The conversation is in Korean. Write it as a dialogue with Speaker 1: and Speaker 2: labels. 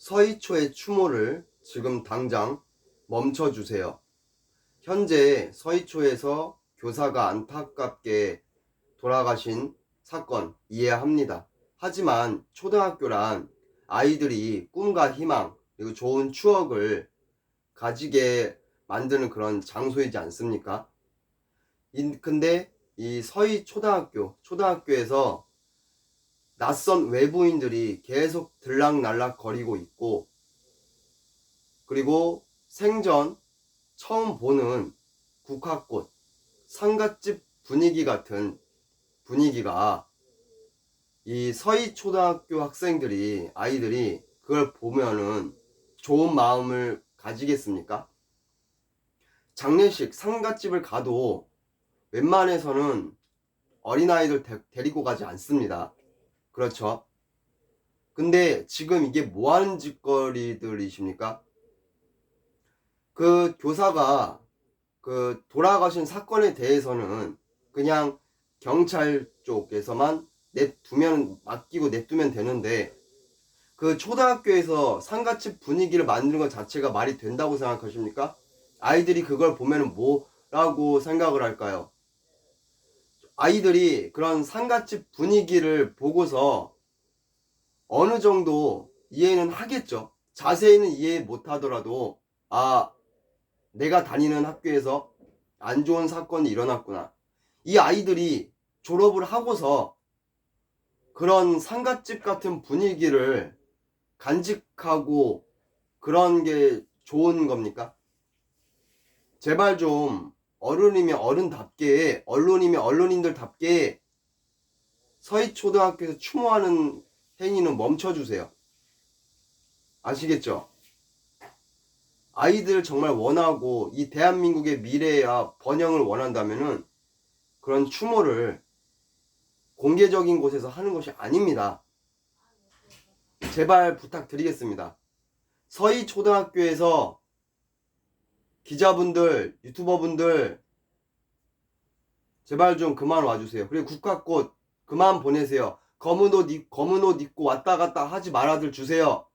Speaker 1: 서희초의 추모를 지금 당장 멈춰주세요. 현재 서희초에서 교사가 안타깝게 돌아가신 사건 이해합니다. 하지만 초등학교란 아이들이 꿈과 희망 그리고 좋은 추억을 가지게 만드는 그런 장소이지 않습니까? 인- 근데 이 서희 초등학교, 초등학교에서 낯선 외부인들이 계속 들락날락 거리고 있고, 그리고 생전 처음 보는 국화꽃, 상갓집 분위기 같은 분위기가 이 서희 초등학교 학생들이, 아이들이 그걸 보면은 좋은 마음을 가지겠습니까? 장례식, 상갓집을 가도 웬만해서는 어린아이들 데, 데리고 가지 않습니다. 그렇죠. 근데 지금 이게 뭐 하는 짓거리들이십니까? 그 교사가 그 돌아가신 사건에 대해서는 그냥 경찰 쪽에서만 냅두면 맡기고 냅두면 되는데 그 초등학교에서 상가집 분위기를 만드는 것 자체가 말이 된다고 생각하십니까? 아이들이 그걸 보면은 뭐라고 생각을 할까요? 아이들이 그런 상가집 분위기를 보고서 어느 정도 이해는 하겠죠. 자세히는 이해 못 하더라도, 아, 내가 다니는 학교에서 안 좋은 사건이 일어났구나. 이 아이들이 졸업을 하고서 그런 상가집 같은 분위기를 간직하고 그런 게 좋은 겁니까? 제발 좀 어른이면 어른답게, 언론이면 언론인들답게 서희초등학교에서 추모하는 행위는 멈춰주세요. 아시겠죠? 아이들 정말 원하고 이 대한민국의 미래와 번영을 원한다면은 그런 추모를 공개적인 곳에서 하는 것이 아닙니다. 제발 부탁드리겠습니다. 서희 초등학교에서 기자분들, 유튜버분들, 제발 좀 그만 와주세요. 그리고 국화꽃 그만 보내세요. 검은 옷, 입, 검은 옷 입고 왔다 갔다 하지 말아들 주세요.